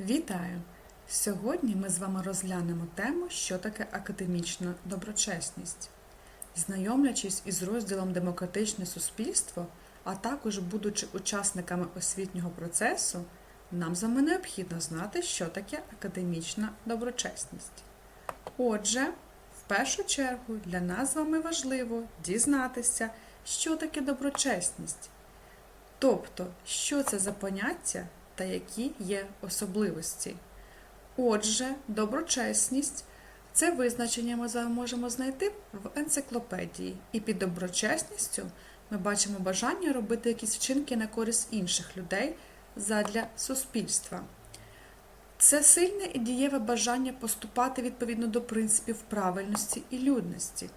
Вітаю! Сьогодні ми з вами розглянемо тему, що таке академічна доброчесність. Знайомлячись із розділом Демократичне суспільство, а також будучи учасниками освітнього процесу, нам з вами необхідно знати, що таке академічна доброчесність. Отже, в першу чергу для нас з вами важливо дізнатися, що таке доброчесність. Тобто, що це за поняття та які є особливості. Отже, доброчесність це визначення ми можемо знайти в енциклопедії. І під доброчесністю ми бачимо бажання робити якісь вчинки на користь інших людей задля суспільства. Це сильне і дієве бажання поступати відповідно до принципів правильності і людності.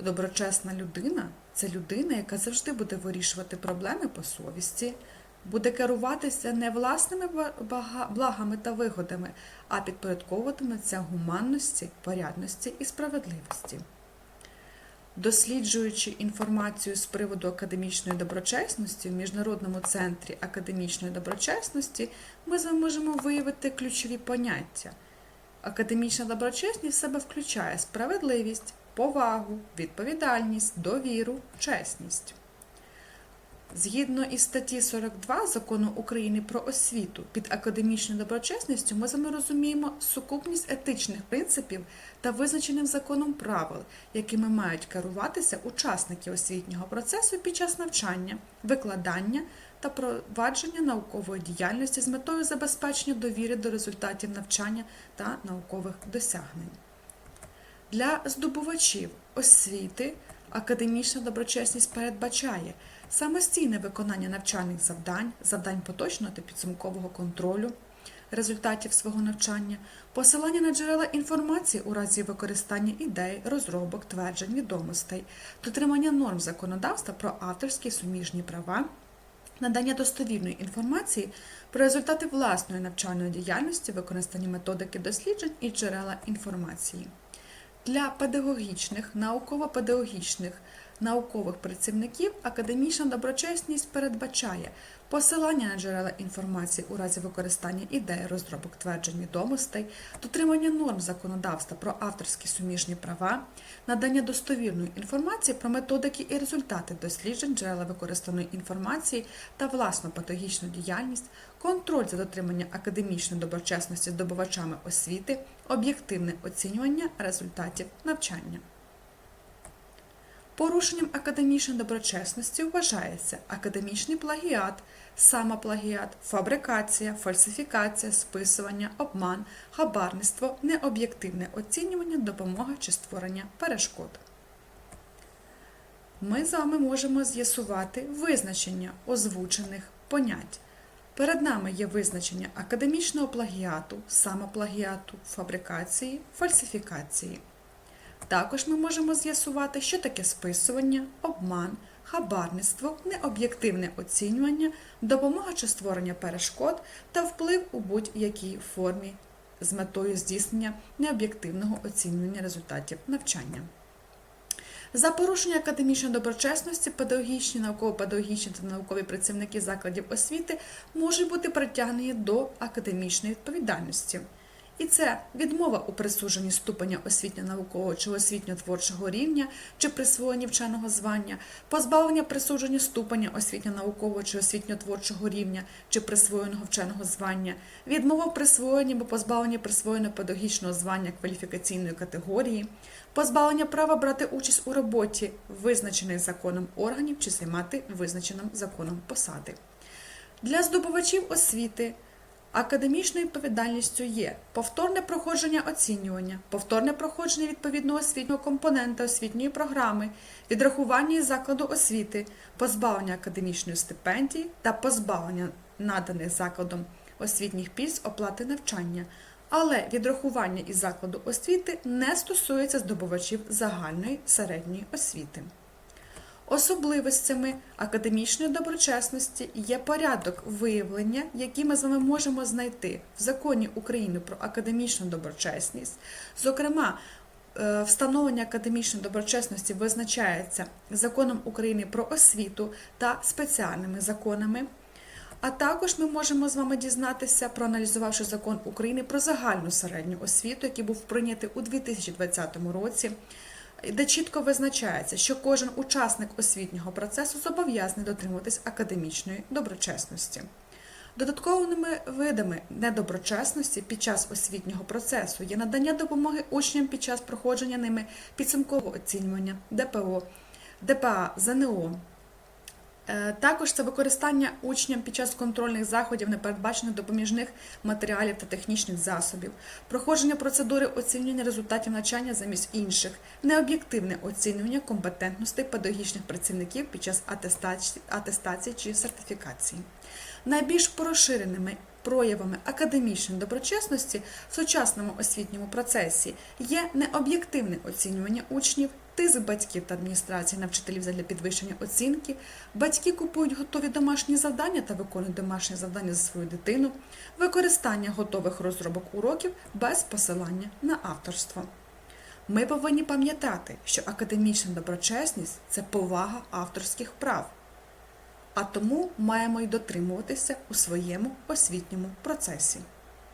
Доброчесна людина це людина, яка завжди буде вирішувати проблеми по совісті, буде керуватися не власними благами та вигодами, а підпорядковуватиметься гуманності, порядності і справедливості. Досліджуючи інформацію з приводу академічної доброчесності в Міжнародному центрі академічної доброчесності, ми з вами можемо виявити ключові поняття. Академічна доброчесність в себе включає справедливість, повагу, відповідальність, довіру, чесність. Згідно із статті 42 закону України про освіту, під академічною доброчесністю ми з вами розуміємо сукупність етичних принципів та визначених законом правил, якими мають керуватися учасники освітнього процесу під час навчання, викладання та провадження наукової діяльності з метою забезпечення довіри до результатів навчання та наукових досягнень. Для здобувачів освіти академічна доброчесність передбачає самостійне виконання навчальних завдань, завдань поточного та підсумкового контролю результатів свого навчання, посилання на джерела інформації у разі використання ідей, розробок, тверджень, відомостей, дотримання норм законодавства про авторські суміжні права. Надання достовірної інформації про результати власної навчальної діяльності, використання методики досліджень і джерела інформації. Для педагогічних, науково-педагогічних, наукових працівників академічна доброчесність передбачає посилання на джерела інформації у разі використання ідей, розробок тверджень відомостей, дотримання норм законодавства про авторські суміжні права, надання достовірної інформації про методики і результати досліджень, джерела використаної інформації та власну педагогічну діяльність, контроль за дотриманням академічної доброчесності здобувачами освіти, об'єктивне оцінювання результатів навчання. Порушенням академічної доброчесності вважається академічний плагіат, самоплагіат, фабрикація, фальсифікація, списування, обман, хабарництво, необ'єктивне оцінювання, допомога чи створення перешкод. Ми з вами можемо з'ясувати визначення озвучених понять. Перед нами є визначення академічного плагіату, самоплагіату, фабрикації, фальсифікації. Також ми можемо з'ясувати, що таке списування, обман, хабарництво, необ'єктивне оцінювання, допомога чи створення перешкод та вплив у будь-якій формі з метою здійснення необ'єктивного оцінювання результатів навчання. За порушення академічної доброчесності педагогічні, науково-педагогічні та наукові працівники закладів освіти можуть бути притягнені до академічної відповідальності. І це відмова у присудженні ступеня освітньо-наукового чи освітньо-творчого рівня чи присвоєнні вченого звання, позбавлення присудження ступеня освітньо-наукового чи освітньо-творчого рівня чи присвоєного вченого звання, відмова в присвоєнні або позбавлення присвоєного педагогічного звання кваліфікаційної категорії, позбавлення права брати участь у роботі визначених законом органів чи займати визначеним законом посади. Для здобувачів освіти Академічною відповідальністю є повторне проходження оцінювання, повторне проходження відповідного освітнього компонента освітньої програми, відрахування із закладу освіти, позбавлення академічної стипендії та позбавлення наданих закладом освітніх пільг оплати навчання. Але відрахування із закладу освіти не стосується здобувачів загальної середньої освіти. Особливостями академічної доброчесності є порядок виявлення, який ми з вами можемо знайти в законі України про академічну доброчесність. Зокрема, е, встановлення академічної доброчесності визначається законом України про освіту та спеціальними законами. А також ми можемо з вами дізнатися, проаналізувавши закон України про загальну середню освіту, який був прийнятий у 2020 році, де чітко визначається, що кожен учасник освітнього процесу зобов'язаний дотримуватись академічної доброчесності. Додатковими видами недоброчесності під час освітнього процесу є надання допомоги учням під час проходження ними підсумкового оцінювання ДПО, ДПА, ЗНО. Е, Також це використання учням під час контрольних заходів непередбачених допоміжних матеріалів та технічних засобів, проходження процедури оцінювання результатів навчання замість інших, необ'єктивне оцінювання компетентностей педагогічних працівників під час атестації, атестації чи сертифікації. Найбільш поширеними проявами академічної доброчесності в сучасному освітньому процесі є необ'єктивне оцінювання учнів, тиск батьків та адміністрації на вчителів для підвищення оцінки, батьки купують готові домашні завдання та виконують домашні завдання за свою дитину, використання готових розробок уроків без посилання на авторство. Ми повинні пам'ятати, що академічна доброчесність це повага авторських прав а тому маємо й дотримуватися у своєму освітньому процесі.